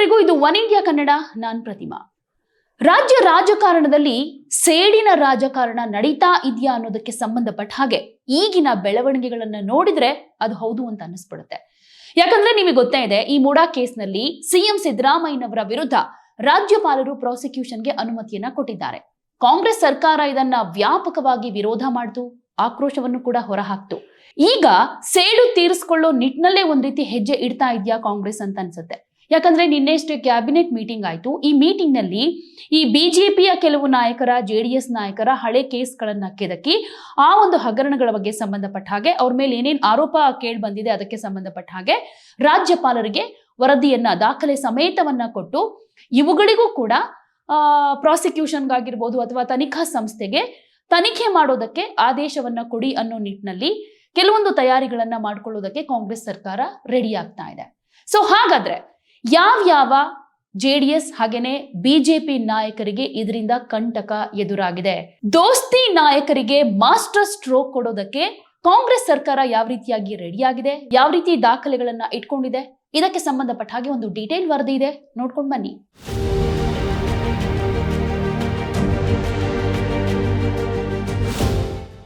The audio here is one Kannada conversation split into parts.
ಎಲ್ರಿಗೂ ಇದು ಒನ್ ಇಂಡಿಯಾ ಕನ್ನಡ, ನಾನ್ ಪ್ರತಿಮಾ. ರಾಜ್ಯ ರಾಜಕಾರಣದಲ್ಲಿ ಸೇಡಿನ ರಾಜಕಾರಣ ನಡೀತಾ ಇದೆಯಾ ಅನ್ನೋದಕ್ಕೆ ಸಂಬಂಧಪಟ್ಟ ಹಾಗೆ ಈಗಿನ ಬೆಳವಣಿಗೆಗಳನ್ನ ನೋಡಿದ್ರೆ ಅದು ಹೌದು ಅಂತ ಅನ್ನಿಸ್ಬಿಡುತ್ತೆ. ಯಾಕಂದ್ರೆ ನಿಮಗೆ ಗೊತ್ತೇ ಇದೆ, ಈ ಮೂಡಾ ಕೇಸ್ನಲ್ಲಿ ಸಿಎಂ ಸಿದ್ದರಾಮಯ್ಯನವರ ವಿರುದ್ಧ ರಾಜ್ಯಪಾಲರು ಪ್ರಾಸಿಕ್ಯೂಷನ್ಗೆ ಅನುಮತಿಯನ್ನ ಕೊಟ್ಟಿದ್ದಾರೆ. ಕಾಂಗ್ರೆಸ್ ಸರ್ಕಾರ ಇದನ್ನ ವ್ಯಾಪಕವಾಗಿ ವಿರೋಧ ಮಾಡಿತು ಆಕ್ರೋಶವನ್ನು ಕೂಡ ಹೊರಹಾಕ್ತು. ಈಗ ಸೇಡು ತೀರಿಸ್ಕೊಳ್ಳೋ ನಿಟ್ಟಿನಲ್ಲೇ ಒಂದ್ ರೀತಿ ಹೆಜ್ಜೆ ಇಡ್ತಾ ಇದೆಯಾ ಕಾಂಗ್ರೆಸ್ ಅಂತ ಅನ್ಸುತ್ತೆ. ಯಾಕಂದ್ರೆ ನಿನ್ನೆಷ್ಟೇ ಕ್ಯಾಬಿನೆಟ್ ಮೀಟಿಂಗ್ ಆಯ್ತು. ಈ ಮೀಟಿಂಗ್ನಲ್ಲಿ ಈ ಬಿಜೆಪಿಯ ಕೆಲವು ನಾಯಕರ ಜೆ ನಾಯಕರ ಹಳೆ ಕೇಸ್ಗಳನ್ನ ಕೆದಕಿ ಆ ಒಂದು ಹಗರಣಗಳ ಬಗ್ಗೆ ಸಂಬಂಧಪಟ್ಟ ಹಾಗೆ ಅವ್ರ ಮೇಲೆ ಏನೇನ್ ಆರೋಪ ಕೇಳಿ ಬಂದಿದೆ ಅದಕ್ಕೆ ಸಂಬಂಧಪಟ್ಟ ಹಾಗೆ ರಾಜ್ಯಪಾಲರಿಗೆ ವರದಿಯನ್ನ, ದಾಖಲೆ ಸಮೇತವನ್ನ ಕೊಟ್ಟು ಇವುಗಳಿಗೂ ಕೂಡ ಪ್ರಾಸಿಕ್ಯೂಷನ್ಗಾಗಿರ್ಬೋದು ಅಥವಾ ತನಿಖಾ ಸಂಸ್ಥೆಗೆ ತನಿಖೆ ಮಾಡೋದಕ್ಕೆ ಆದೇಶವನ್ನ ಕೊಡಿ ಅನ್ನೋ ನಿಟ್ಟಿನಲ್ಲಿ ಕೆಲವೊಂದು ತಯಾರಿಗಳನ್ನ ಮಾಡ್ಕೊಳ್ಳೋದಕ್ಕೆ ಕಾಂಗ್ರೆಸ್ ಸರ್ಕಾರ ರೆಡಿ ಆಗ್ತಾ ಇದೆ. ಸೊ ಹಾಗಾದ್ರೆ ಯಾವ್ಯಾವ ಜೆ ಡಿ ಎಸ್ ಹಾಗೇನೆ ಬಿಜೆಪಿ ನಾಯಕರಿಗೆ ಇದರಿಂದ ಕಂಟಕ ಎದುರಾಗಿದೆ? ದೋಸ್ತಿ ನಾಯಕರಿಗೆ ಮಾಸ್ಟರ್ ಸ್ಟ್ರೋಕ್ ಕೊಡೋದಕ್ಕೆ ಕಾಂಗ್ರೆಸ್ ಸರ್ಕಾರ ಯಾವ ರೀತಿಯಾಗಿ ರೆಡಿಯಾಗಿದೆ? ಯಾವ ರೀತಿ ದಾಖಲೆಗಳನ್ನ ಇಟ್ಕೊಂಡಿದೆ? ಇದಕ್ಕೆ ಸಂಬಂಧಪಟ್ಟ ಹಾಗೆ ಒಂದು ಡೀಟೇಲ್ ವರದಿ ಇದೆ. ನೋಡ್ಕೊಂಡು ಬನ್ನಿ.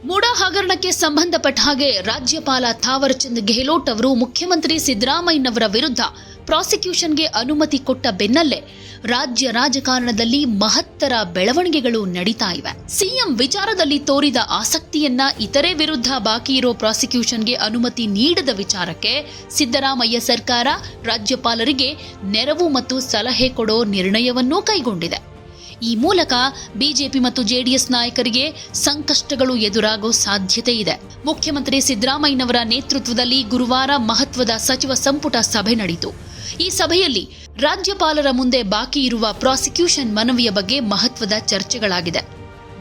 ಮೂಡ ಹಗರಣಕ್ಕೆ ಸಂಬಂಧಪಟ್ಟ ಹಾಗೆ ರಾಜ್ಯಪಾಲ ಥಾವರ್ಚಂದ್ ಗೆಹ್ಲೋಟ್ ಅವರು ಮುಖ್ಯಮಂತ್ರಿ ಸಿದ್ದರಾಮಯ್ಯನವರ ವಿರುದ್ಧ ಪ್ರಾಸಿಕ್ಯೂಷನ್ಗೆ ಅನುಮತಿ ಕೊಟ್ಟ ಬೆನ್ನಲ್ಲೇ ರಾಜ್ಯ ರಾಜಕಾರಣದಲ್ಲಿ ಮಹತ್ತರ ಬೆಳವಣಿಗೆಗಳು ನಡೀತಾ ಇವೆ. ಸಿಎಂ ವಿಚಾರದಲ್ಲಿ ತೋರಿದ ಆಸಕ್ತಿಯನ್ನ ಇತರೆ ವಿರುದ್ಧ ಬಾಕಿ ಇರೋ ಪ್ರಾಸಿಕ್ಯೂಷನ್ಗೆ ಅನುಮತಿ ನೀಡದ ವಿಚಾರಕ್ಕೆ ಸಿದ್ದರಾಮಯ್ಯ ಸರ್ಕಾರ ರಾಜ್ಯಪಾಲರಿಗೆ ನೆರವು ಮತ್ತು ಸಲಹೆ ಕೊಡೋ ನಿರ್ಣಯವನ್ನೂ ಕೈಗೊಂಡಿದೆ. ಈ ಮೂಲಕ ಬಿಜೆಪಿ ಮತ್ತು ಜೆಡಿಎಸ್ ನಾಯಕರಿಗೆ ಸಂಕಷ್ಟಗಳು ಎದುರಾಗೋ ಸಾಧ್ಯತೆ ಇದೆ. ಮುಖ್ಯಮಂತ್ರಿ ಸಿದ್ದರಾಮಯ್ಯನವರ ನೇತೃತ್ವದಲ್ಲಿ ಗುರುವಾರ ಮಹತ್ವದ ಸಚಿವ ಸಂಪುಟ ಸಭೆ ನಡೆಯಿತು. ಈ ಸಭೆಯಲ್ಲಿ ರಾಜ್ಯಪಾಲರ ಮುಂದೆ ಬಾಕಿ ಇರುವ ಪ್ರಾಸಿಕ್ಯೂಷನ್ ಮನವಿಯ ಬಗ್ಗೆ ಮಹತ್ವದ ಚರ್ಚೆಗಳಾಗಿದೆ.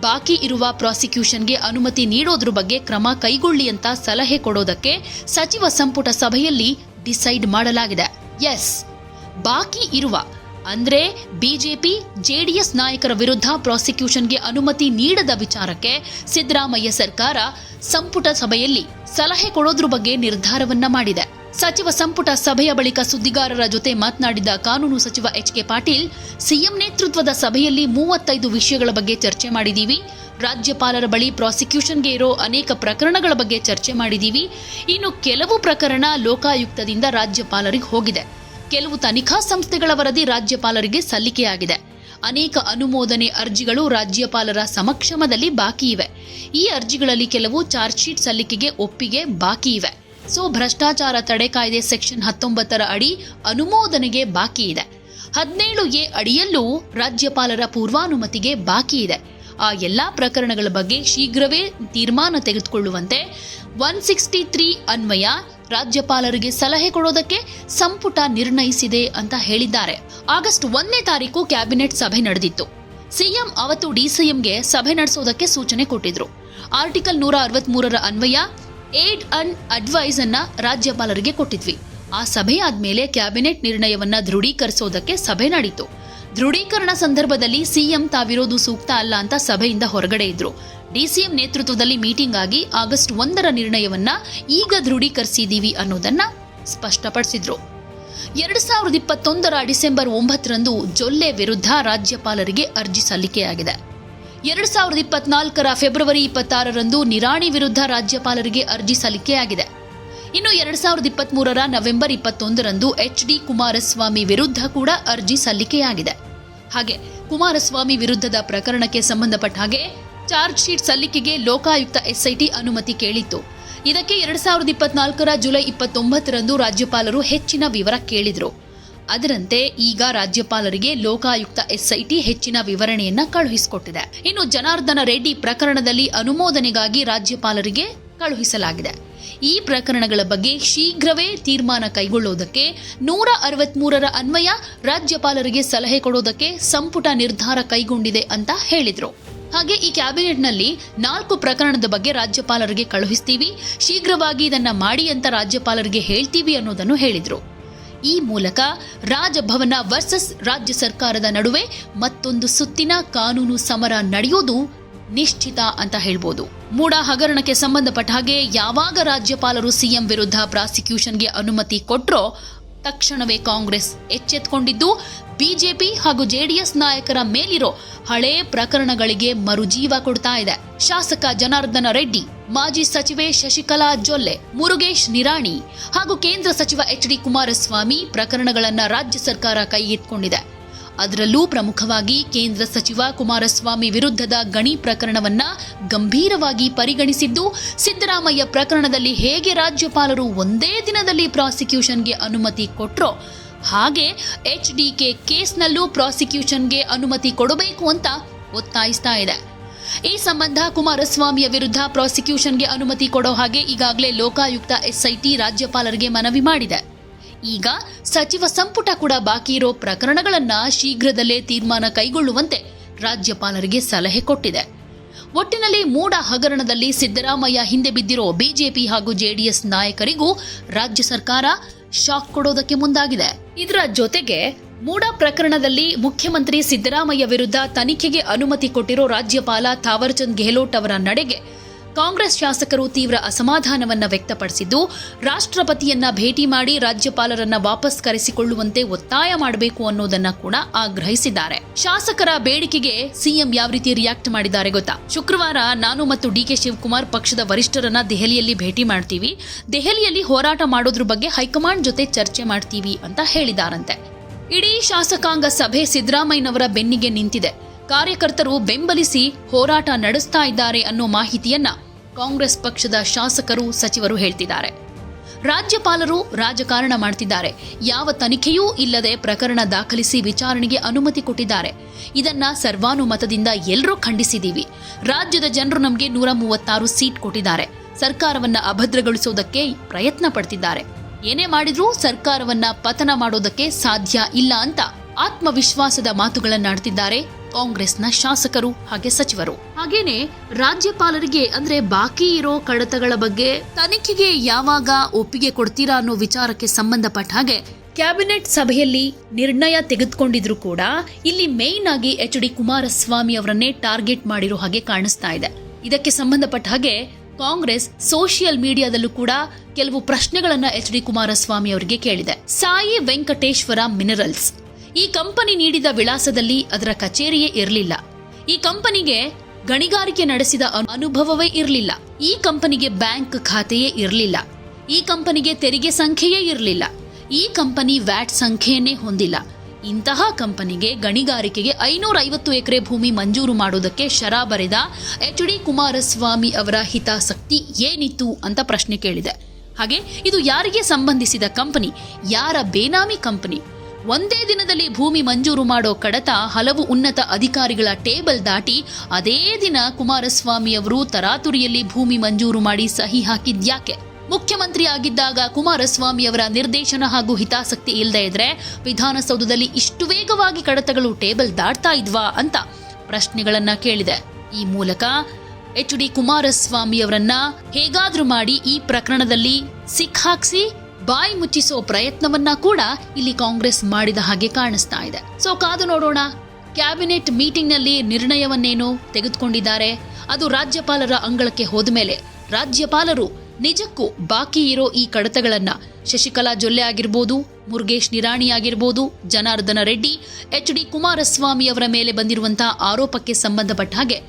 ಬಾಕಿ ಇರುವ ಪ್ರಾಸಿಕ್ಯೂಷನ್ಗೆ ಅನುಮತಿ ನೀಡೋದ್ರ ಬಗ್ಗೆ ಕ್ರಮ ಕೈಗೊಳ್ಳಿ ಅಂತ ಸಲಹೆ ಕೊಡೋದಕ್ಕೆ ಸಚಿವ ಸಂಪುಟ ಸಭೆಯಲ್ಲಿ ಡಿಸೈಡ್ ಮಾಡಲಾಗಿದೆ. ಎಸ್. ಬಾಕಿ ಇರುವ ಅಂದ್ರೆ ಬಿಜೆಪಿ, ಜೆಡಿಎಸ್ ನಾಯಕರ ವಿರುದ್ಧ ಪ್ರಾಸಿಕ್ಯೂಷನ್ಗೆ ಅನುಮತಿ ನೀಡದ ವಿಚಾರಕ್ಕೆ ಸಿದ್ದರಾಮಯ್ಯ ಸರ್ಕಾರ ಸಂಪುಟ ಸಭೆಯಲ್ಲಿ ಸಲಹೆ ಕೊಡೋದ್ರ ಬಗ್ಗೆ ನಿರ್ಧಾರವನ್ನ ಮಾಡಿದೆ. ಸಚಿವ ಸಂಪುಟ ಸಭೆಯ ಬಳಿಕ ಸುದ್ದಿಗಾರರ ಜೊತೆ ಮಾತನಾಡಿದ ಕಾನೂನು ಸಚಿವ ಎಚ್ ಕೆ ಪಾಟೀಲ್, ಸಿಎಂ ನೇತೃತ್ವದ ಸಭೆಯಲ್ಲಿ ಮೂವತ್ತೈದು ವಿಷಯಗಳ ಬಗ್ಗೆ ಚರ್ಚೆ ಮಾಡಿದೀವಿ. ರಾಜ್ಯಪಾಲರ ಬಳಿ ಪ್ರಾಸಿಕ್ಯೂಷನ್ಗೆ ಇರೋ ಅನೇಕ ಪ್ರಕರಣಗಳ ಬಗ್ಗೆ ಚರ್ಚೆ ಮಾಡಿದೀವಿ. ಇನ್ನು ಕೆಲವು ಪ್ರಕರಣ ಲೋಕಾಯುಕ್ತದಿಂದ ರಾಜ್ಯಪಾಲರಿಗೆ ಹೋಗಿದೆ. ಕೆಲವು ತನಿಖಾ ಸಂಸ್ಥೆಗಳ ವರದಿ ರಾಜ್ಯಪಾಲರಿಗೆ ಸಲ್ಲಿಕೆಯಾಗಿದೆ. ಅನೇಕ ಅನುಮೋದನೆ ಅರ್ಜಿಗಳು ರಾಜ್ಯಪಾಲರ ಸಮಕ್ಷಮದಲ್ಲಿ ಬಾಕಿ ಇವೆ. ಈ ಅರ್ಜಿಗಳಲ್ಲಿ ಕೆಲವು ಚಾರ್ಜ್ ಶೀಟ್ ಸಲ್ಲಿಕೆಗೆ ಒಪ್ಪಿಗೆ ಬಾಕಿ ಇವೆ. ಸೊ, ಭ್ರಷ್ಟಾಚಾರ ತಡೆ ಕಾಯ್ದೆ ಸೆಕ್ಷನ್ ಹತ್ತೊಂಬತ್ತರ ಅಡಿ ಅನುಮೋದನೆಗೆ ಬಾಕಿ ಇದೆ. ಹದಿನೇಳು ಎ ಅಡಿಯಲ್ಲೂ ರಾಜ್ಯಪಾಲರ ಪೂರ್ವಾನುಮತಿಗೆ ಬಾಕಿ ಇದೆ. ಆ ಎಲ್ಲಾ ಪ್ರಕರಣಗಳ ಬಗ್ಗೆ ಶೀಘ್ರವೇ ತೀರ್ಮಾನ ತೆಗೆದುಕೊಳ್ಳುವಂತೆ ಒನ್ ಸಿಕ್ಸ್ಟಿ ತ್ರೀ ಅನ್ವಯ ರಾಜ್ಯಪಾಲರಿಗೆ ಸಲಹೆ ಕೊಡೋದಕ್ಕೆ ಸಂಪುಟ ನಿರ್ಣಯಿಸಿದೆ ಅಂತ ಹೇಳಿದ್ದಾರೆ. ಆಗಸ್ಟ್ ಒಂದನೇ ತಾರೀಕು ಕ್ಯಾಬಿನೆಟ್ ಸಭೆ ನಡೆದಿತ್ತು. ಸಿಎಂ ಅವತ್ತು ಡಿಸಿಎಂಗೆ ಸಭೆ ನಡೆಸೋದಕ್ಕೆ ಸೂಚನೆ ಕೊಟ್ಟಿದ್ರು. ಆರ್ಟಿಕಲ್ ನೂರ ಅರವತ್ಮೂರರ ಅನ್ವಯ, ಏಡ್ ಅಂಡ್ ಅಡ್ವೈಸ್ ಅನ್ನ ರಾಜ್ಯಪಾಲರಿಗೆ ಕೊಟ್ಟಿದ್ವಿ. ಆ ಸಭೆ ಆದ್ಮೇಲೆ ಕ್ಯಾಬಿನೆಟ್ ನಿರ್ಣಯವನ್ನ ದೃಢೀಕರಿಸೋದಕ್ಕೆ ಸಭೆ ನಡೀತು. ದೃಢೀಕರಣ ಸಂದರ್ಭದಲ್ಲಿ ಸಿಎಂ ತಾವಿರೋದು ಸೂಕ್ತ ಅಲ್ಲ ಅಂತ ಸಭೆಯಿಂದ ಹೊರಗಡೆ ಇದ್ರು. ಡಿಸಿಎಂ ನೇತೃತ್ವದಲ್ಲಿ ಮೀಟಿಂಗ್ ಆಗಿ ಆಗಸ್ಟ್ ಒಂದರ ನಿರ್ಣಯವನ್ನ ಈಗ ದೃಢೀಕರಿಸಿದೀವಿ ಅನ್ನೋದನ್ನ ಸ್ಪಷ್ಟಪಡಿಸಿದ್ರು. ಎರಡು ಸಾವಿರದ ಇಪ್ಪತ್ತೊಂದರ ಡಿಸೆಂಬರ್ ಒಂಬತ್ತರಂದು ಜೊಲ್ಲೆ ವಿರುದ್ಧ ರಾಜ್ಯಪಾಲರಿಗೆ ಅರ್ಜಿ ಸಲ್ಲಿಕೆಯಾಗಿದೆ. ಎರಡು ಸಾವಿರದ ಇಪ್ಪತ್ನಾಲ್ಕರ ಫೆಬ್ರವರಿ ಇಪ್ಪತ್ತಾರರಂದು ನಿರಾಣಿ ವಿರುದ್ಧ ರಾಜ್ಯಪಾಲರಿಗೆ ಅರ್ಜಿ ಸಲ್ಲಿಕೆಯಾಗಿದೆ. ಇನ್ನು ಎರಡು ಸಾವಿರದ ಇಪ್ಪತ್ಮೂರರ ನವೆಂಬರ್ ಇಪ್ಪತ್ತೊಂದರಂದು ಎಚ್ ಡಿ ಕುಮಾರಸ್ವಾಮಿ ವಿರುದ್ಧ ಕೂಡ ಅರ್ಜಿ ಸಲ್ಲಿಕೆಯಾಗಿದೆ. ಹಾಗೆ ಕುಮಾರಸ್ವಾಮಿ ವಿರುದ್ಧದ ಪ್ರಕರಣಕ್ಕೆ ಸಂಬಂಧಪಟ್ಟ ಹಾಗೆ ಚಾರ್ಜ್ ಶೀಟ್ ಸಲ್ಲಿಕೆಗೆ ಲೋಕಾಯುಕ್ತ ಎಸ್ಐಟಿ ಅನುಮತಿ ಕೇಳಿತ್ತು. ಇದಕ್ಕೆ ಎರಡ್ ಸಾವಿರದ ಇಪ್ಪತ್ನಾಲ್ಕರ ಜುಲೈ ಇಪ್ಪತ್ತೊಂಬತ್ತರಂದು ರಾಜ್ಯಪಾಲರು ಹೆಚ್ಚಿನ ವಿವರ ಕೇಳಿದರು. ಅದರಂತೆ ಈಗ ರಾಜ್ಯಪಾಲರಿಗೆ ಲೋಕಾಯುಕ್ತ ಎಸ್ಐಟಿ ಹೆಚ್ಚಿನ ವಿವರಣೆಯನ್ನ ಕಳುಹಿಸಿಕೊಟ್ಟಿದೆ. ಇನ್ನು ಜನಾರ್ದನ ರೆಡ್ಡಿ ಪ್ರಕರಣದಲ್ಲಿ ಅನುಮೋದನೆಗಾಗಿ ರಾಜ್ಯಪಾಲರಿಗೆ ಕಳುಹಿಸಲಾಗಿದೆ. ಈ ಪ್ರಕರಣಗಳ ಬಗ್ಗೆ ಶೀಘ್ರವೇ ತೀರ್ಮಾನ ಕೈಗೊಳ್ಳುವುದಕ್ಕೆ ನೂರ ಅರವತ್ಮೂರರ ಅನ್ವಯ ರಾಜ್ಯಪಾಲರಿಗೆ ಸಲಹೆ ಕೊಡೋದಕ್ಕೆ ಸಂಪುಟ ನಿರ್ಧಾರ ಕೈಗೊಂಡಿದೆ ಅಂತ ಹೇಳಿದ್ರು. ಹಾಗೆ ಈ ಕ್ಯಾಬಿನೆಟ್ನಲ್ಲಿ ನಾಲ್ಕು ಪ್ರಕರಣದ ಬಗ್ಗೆ ರಾಜ್ಯಪಾಲರಿಗೆ ಕಳುಹಿಸ್ತೀವಿ. ಶೀಘ್ರವಾಗಿ ಇದನ್ನ ಮಾಡಿ ಅಂತ ರಾಜ್ಯಪಾಲರಿಗೆ ಹೇಳ್ತೀವಿ ಅನ್ನೋದನ್ನು ಹೇಳಿದರು. ಈ ಮೂಲಕ ರಾಜಭವನ ವರ್ಸಸ್ ರಾಜ್ಯ ಸರ್ಕಾರದ ನಡುವೆ ಮತ್ತೊಂದು ಸುತ್ತಿನ ಕಾನೂನು ಸಮರ ನಡೆಯೋದು ನಿಶ್ಚಿತ ಅಂತ ಹೇಳ್ಬೋದು. ಮೂಡ ಹಗರಣಕ್ಕೆ ಸಂಬಂಧಪಟ್ಟ ಹಾಗೆ ಯಾವಾಗ ರಾಜ್ಯಪಾಲರು ಸಿಎಂ ವಿರುದ್ಧ ಪ್ರಾಸಿಕ್ಯೂಷನ್ಗೆ ಅನುಮತಿ ಕೊಟ್ರೋ ತಕ್ಷಣವೇ ಕಾಂಗ್ರೆಸ್ ಎಚ್ಚೆತ್ತುಕೊಂಡಿದ್ದು ಬಿಜೆಪಿ ಹಾಗೂ ಜೆಡಿಎಸ್ ನಾಯಕರ ಮೇಲಿರೋ ಹಳೇ ಪ್ರಕರಣಗಳಿಗೆ ಮರುಜೀವ ಕೊಡ್ತಾ ಇದೆ. ಶಾಸಕ ಜನಾರ್ದನ ರೆಡ್ಡಿ, ಮಾಜಿ ಸಚಿವೆ ಶಶಿಕಲಾ ಜೊಲ್ಲೆ, ಮುರುಗೇಶ್ ನಿರಾಣಿ ಹಾಗೂ ಕೇಂದ್ರ ಸಚಿವ ಎಚ್ ಡಿ ಕುಮಾರಸ್ವಾಮಿ ಪ್ರಕರಣಗಳನ್ನ ರಾಜ್ಯ ಸರ್ಕಾರ ಕೈಗೆತ್ತಿಕೊಂಡಿದೆ ಅದರಲ್ಲೂ ಪ್ರಮುಖವಾಗಿ ಕೇಂದ್ರ ಸಚಿವ ಕುಮಾರಸ್ವಾಮಿ ವಿರುದ್ಧದ ಗಣಿ ಪ್ರಕರಣವನ್ನ ಗಂಭೀರವಾಗಿ ಪರಿಗಣಿಸಿದ್ದು, ಸಿದ್ದರಾಮಯ್ಯ ಪ್ರಕರಣದಲ್ಲಿ ಹೇಗೆ ರಾಜ್ಯಪಾಲರು ಒಂದೇ ದಿನದಲ್ಲಿ ಪ್ರಾಸಿಕ್ಯೂಷನ್ಗೆ ಅನುಮತಿ ಕೊಟ್ರೋ ಹಾಗೆ ಎಚ್ ಡಿಕೆ ಕೇಸ್ನಲ್ಲೂ ಪ್ರಾಸಿಕ್ಯೂಷನ್ಗೆ ಅನುಮತಿ ಕೊಡಬೇಕು ಅಂತ ಒತ್ತಾಯಿಸ್ತಾ ಇದೆ. ಈ ಸಂಬಂಧ ಕುಮಾರಸ್ವಾಮಿಯ ವಿರುದ್ಧ ಪ್ರಾಸಿಕ್ಯೂಷನ್ಗೆ ಅನುಮತಿ ಕೊಡೋ ಹಾಗೆ ಈಗಾಗಲೇ ಲೋಕಾಯುಕ್ತ ಎಸ್ಐಟಿ ರಾಜ್ಯಪಾಲರಿಗೆ ಮನವಿ ಮಾಡಿದೆ. ಈಗ ಸಚಿವ ಸಂಪುಟ ಕೂಡ ಬಾಕಿ ಇರೋ ಪ್ರಕರಣಗಳನ್ನ ಶೀಘ್ರದಲ್ಲೇ ತೀರ್ಮಾನ ಕೈಗೊಳ್ಳುವಂತೆ ರಾಜ್ಯಪಾಲರಿಗೆ ಸಲಹೆ ಕೊಟ್ಟಿದೆ. ಒಟ್ಟಿನಲ್ಲಿ ಮೂಡ ಹಗರಣದಲ್ಲಿ ಸಿದ್ದರಾಮಯ್ಯ ಹಿಂದೆ ಬಿದ್ದಿರೋ ಬಿಜೆಪಿ ಹಾಗೂ ಜೆಡಿಎಸ್ ನಾಯಕರಿಗೂ ರಾಜ್ಯ ಸರ್ಕಾರ ಶಾಕ್ ಕೊಡೋದಕ್ಕೆ ಮುಂದಾಗಿದೆ. ಇದರ ಜೊತೆಗೆ ಮೂಡ ಪ್ರಕರಣದಲ್ಲಿ ಮುಖ್ಯಮಂತ್ರಿ ಸಿದ್ದರಾಮಯ್ಯ ವಿರುದ್ಧ ತನಿಖೆಗೆ ಅನುಮತಿ ಕೊಟ್ಟಿರೋ ರಾಜ್ಯಪಾಲ ಥಾವರ್ಚಂದ್ ಗೆಹ್ಲೋಟ್ ಅವರ ನಡೆಗೆ ಕಾಂಗ್ರೆಸ್ ಶಾಸಕರು ತೀವ್ರ ಅಸಮಾಧಾನವನ್ನು ವ್ಯಕ್ತಪಡಿಸಿದ್ದು, ರಾಷ್ಟ್ರಪತಿಯನ್ನ ಭೇಟಿ ಮಾಡಿ ರಾಜ್ಯಪಾಲರನ್ನ ವಾಪಸ್ ಕರೆಸಿಕೊಳ್ಳುವಂತೆ ಒತ್ತಾಯ ಮಾಡಬೇಕು ಅನ್ನೋದನ್ನ ಕೂಡ ಆಗ್ರಹಿಸಿದ್ದಾರೆ. ಶಾಸಕರ ಬೇಡಿಕೆಗೆ ಸಿಎಂ ಯಾವ ರೀತಿ ರಿಯಾಕ್ಟ್ ಮಾಡಿದ್ದಾರೆ ಗೊತ್ತಾ? ಶುಕ್ರವಾರ ನಾನು ಮತ್ತು ಡಿಕೆ ಶಿವಕುಮಾರ್ ಪಕ್ಷದ ವರಿಷ್ಠರನ್ನ ದೆಹಲಿಯಲ್ಲಿ ಭೇಟಿ ಮಾಡ್ತೀವಿ. ದೆಹಲಿಯಲ್ಲಿ ಹೋರಾಟ ಮಾಡೋದ್ರ ಬಗ್ಗೆ ಹೈಕಮಾಂಡ್ ಜೊತೆ ಚರ್ಚೆ ಮಾಡ್ತೀವಿ ಅಂತ ಹೇಳಿದಾರಂತೆ. ಇಡೀ ಶಾಸಕಾಂಗ ಸಭೆ ಸಿದ್ದರಾಮಯ್ಯನವರ ಬೆನ್ನಿಗೆ ನಿಂತಿದೆ. ಕಾರ್ಯಕರ್ತರು ಬೆಂಬಲಿಸಿ ಹೋರಾಟ ನಡೆಸ್ತಾ ಇದ್ದಾರೆ ಅನ್ನೋ ಮಾಹಿತಿಯನ್ನ ಕಾಂಗ್ರೆಸ್ ಪಕ್ಷದ ಶಾಸಕರು, ಸಚಿವರು ಹೇಳ್ತಿದ್ದಾರೆ. ರಾಜ್ಯಪಾಲರು ರಾಜಕಾರಣ ಮಾಡ್ತಿದ್ದಾರೆ. ಯಾವ ತನಿಖೆಯೂ ಇಲ್ಲದೆ ಪ್ರಕರಣ ದಾಖಲಿಸಿ ವಿಚಾರಣೆಗೆ ಅನುಮತಿ ಕೊಟ್ಟಿದ್ದಾರೆ. ಇದನ್ನ ಸರ್ವಾನುಮತದಿಂದ ಎಲ್ಲರೂ ಖಂಡಿಸಿದೀವಿ. ರಾಜ್ಯದ ಜನರು ನಮಗೆ ನೂರ ಮೂವತ್ತಾರು ಸೀಟ್ ಕೊಟ್ಟಿದ್ದಾರೆ. ಸರ್ಕಾರವನ್ನ ಅಭದ್ರಗೊಳಿಸೋದಕ್ಕೆ ಪ್ರಯತ್ನ ಪಡ್ತಿದ್ದಾರೆ. ಏನೇ ಮಾಡಿದ್ರೂ ಸರ್ಕಾರವನ್ನ ಪತನ ಮಾಡೋದಕ್ಕೆ ಸಾಧ್ಯ ಇಲ್ಲ ಅಂತ ಆತ್ಮವಿಶ್ವಾಸದ ಮಾತುಗಳನ್ನಾಡ್ತಿದ್ದಾರೆ ಕಾಂಗ್ರೆಸ್ನ ಶಾಸಕರು ಹಾಗೆ ಸಚಿವರು. ಹಾಗೇನೆ ರಾಜ್ಯಪಾಲರಿಗೆ ಅಂದ್ರೆ ಬಾಕಿ ಇರೋ ಕಡತಗಳ ಬಗ್ಗೆ ತನಿಖೆಗೆ ಯಾವಾಗ ಒಪ್ಪಿಗೆ ಕೊಡ್ತೀರಾ ಅನ್ನೋ ವಿಚಾರಕ್ಕೆ ಸಂಬಂಧಪಟ್ಟ ಹಾಗೆ ಕ್ಯಾಬಿನೆಟ್ ಸಭೆಯಲ್ಲಿ ನಿರ್ಣಯ ತೆಗೆದುಕೊಂಡಿದ್ರು ಕೂಡ ಇಲ್ಲಿ ಮೇಯ್ನ್ ಆಗಿ ಎಚ್ ಡಿ ಕುಮಾರಸ್ವಾಮಿ ಅವರನ್ನೇ ಟಾರ್ಗೆಟ್ ಮಾಡಿರೋ ಹಾಗೆ ಕಾಣಿಸ್ತಾ ಇದೆ. ಇದಕ್ಕೆ ಸಂಬಂಧಪಟ್ಟ ಹಾಗೆ ಕಾಂಗ್ರೆಸ್ ಸೋಷಿಯಲ್ ಮೀಡಿಯಾದಲ್ಲೂ ಕೂಡ ಕೆಲವು ಪ್ರಶ್ನೆಗಳನ್ನ ಎಚ್ ಡಿ ಕುಮಾರಸ್ವಾಮಿ ಅವರಿಗೆ ಕೇಳಿದೆ. ಸಾಯಿ ವೆಂಕಟೇಶ್ವರ ಮಿನರಲ್ಸ್. ಈ ಕಂಪನಿ ನೀಡಿದ ವಿಳಾಸದಲ್ಲಿ ಅದರ ಕಚೇರಿಯೇ ಇರಲಿಲ್ಲ. ಈ ಕಂಪನಿಗೆ ಗಣಿಗಾರಿಕೆ ನಡೆಸಿದ ಅನುಭವವೇ ಇರಲಿಲ್ಲ. ಈ ಕಂಪನಿಗೆ ಬ್ಯಾಂಕ್ ಖಾತೆಯೇ ಇರಲಿಲ್ಲ. ಈ ಕಂಪನಿಗೆ ತೆರಿಗೆ ಸಂಖ್ಯೆಯೇ ಇರಲಿಲ್ಲ. ಈ ಕಂಪನಿ ವ್ಯಾಟ್ ಸಂಖ್ಯೆಯನ್ನೇ ಹೊಂದಿಲ್ಲ. ಇಂತಹ ಕಂಪನಿಗೆ ಗಣಿಗಾರಿಕೆಗೆ ಐನೂರ ಐವತ್ತು ಎಕರೆ ಭೂಮಿ ಮಂಜೂರು ಮಾಡೋದಕ್ಕೆ ಶರ ಬರೆದ ಎಚ್ ಡಿ ಕುಮಾರಸ್ವಾಮಿ ಅವರ ಹಿತಾಸಕ್ತಿ ಏನಿತ್ತು ಅಂತ ಪ್ರಶ್ನೆ ಕೇಳಿದೆ. ಹಾಗೆ, ಇದು ಯಾರಿಗೆ ಸಂಬಂಧಿಸಿದ ಕಂಪನಿ? ಯಾರ ಬೇನಾಮಿ ಕಂಪನಿ? ಒಂದೇ ದಿನದಲ್ಲಿ ಭೂಮಿ ಮಂಜೂರು ಮಾಡೋ ಕಡತ ಹಲವು ಉನ್ನತ ಅಧಿಕಾರಿಗಳ ಟೇಬಲ್ ದಾಟಿ ಅದೇ ದಿನ ಕುಮಾರಸ್ವಾಮಿ ಅವರು ತರಾತುರಿಯಲ್ಲಿ ಭೂಮಿ ಮಂಜೂರು ಮಾಡಿ ಸಹಿ ಹಾಕಿದ್ಯಾಕೆ? ಮುಖ್ಯಮಂತ್ರಿ ಆಗಿದ್ದಾಗ ಕುಮಾರಸ್ವಾಮಿ ಅವರ ನಿರ್ದೇಶನ ಹಾಗೂ ಹಿತಾಸಕ್ತಿ ಇಲ್ಲದೆ ಇದ್ರೆ ವಿಧಾನಸೌಧದಲ್ಲಿ ಇಷ್ಟು ವೇಗವಾಗಿ ಕಡತಗಳು ಟೇಬಲ್ ದಾಟ್ತಾ ಇದ್ವಾ ಅಂತ ಪ್ರಶ್ನೆಗಳನ್ನ ಕೇಳಿದೆ. ಈ ಮೂಲಕ ಎಚ್ ಡಿ ಕುಮಾರಸ್ವಾಮಿ ಅವರನ್ನ ಹೇಗಾದ್ರೂ ಮಾಡಿ ಈ ಪ್ರಕರಣದಲ್ಲಿ ಸಿಕ್ಹಾಕ್ಸಿ ಬಾಯಿ ಮುಚ್ಚಿಸೋ ಪ್ರಯತ್ನವನ್ನ ಕೂಡ ಇಲ್ಲಿ ಕಾಂಗ್ರೆಸ್ ಮಾಡಿದ ಹಾಗೆ ಕಾಣಿಸ್ತಾ ಇದೆ. ಸೊ ಕಾದು ನೋಡೋಣ. ಕ್ಯಾಬಿನೆಟ್ ಮೀಟಿಂಗ್ನಲ್ಲಿ ನಿರ್ಣಯವನ್ನೇನು ತೆಗೆದುಕೊಂಡಿದ್ದಾರೆ? ಅದು ರಾಜ್ಯಪಾಲರ ಅಂಗಳಕ್ಕೆ ಹೋದ ಮೇಲೆ ರಾಜ್ಯಪಾಲರು ನಿಜಕ್ಕೂ ಬಾಕಿ ಇರೋ ಈ ಕಡತಗಳನ್ನ ಶಶಿಕಲಾ ಜೊಲ್ಲೆ ಆಗಿರ್ಬೋದು, ಮುರುಗೇಶ್ ನಿರಾಣಿ ಆಗಿರ್ಬೋದು, ಜನಾರ್ದನ ರೆಡ್ಡಿ, ಎಚ್ ಡಿ ಕುಮಾರಸ್ವಾಮಿ ಅವರ ಮೇಲೆ ಬಂದಿರುವಂತಹ ಆರೋಪಕ್ಕೆ ಸಂಬಂಧಪಟ್ಟ ಹಾಗೆ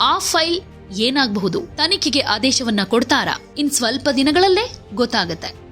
ಆ ಫೈಲ್ ಏನಾಗಬಹುದು? ತನಿಖೆಗೆ ಆದೇಶವನ್ನ ಕೊಡ್ತಾರಾ? ಇನ್ ಸ್ವಲ್ಪ ದಿನಗಳಲ್ಲೇ ಗೊತ್ತಾಗತ್ತೆ.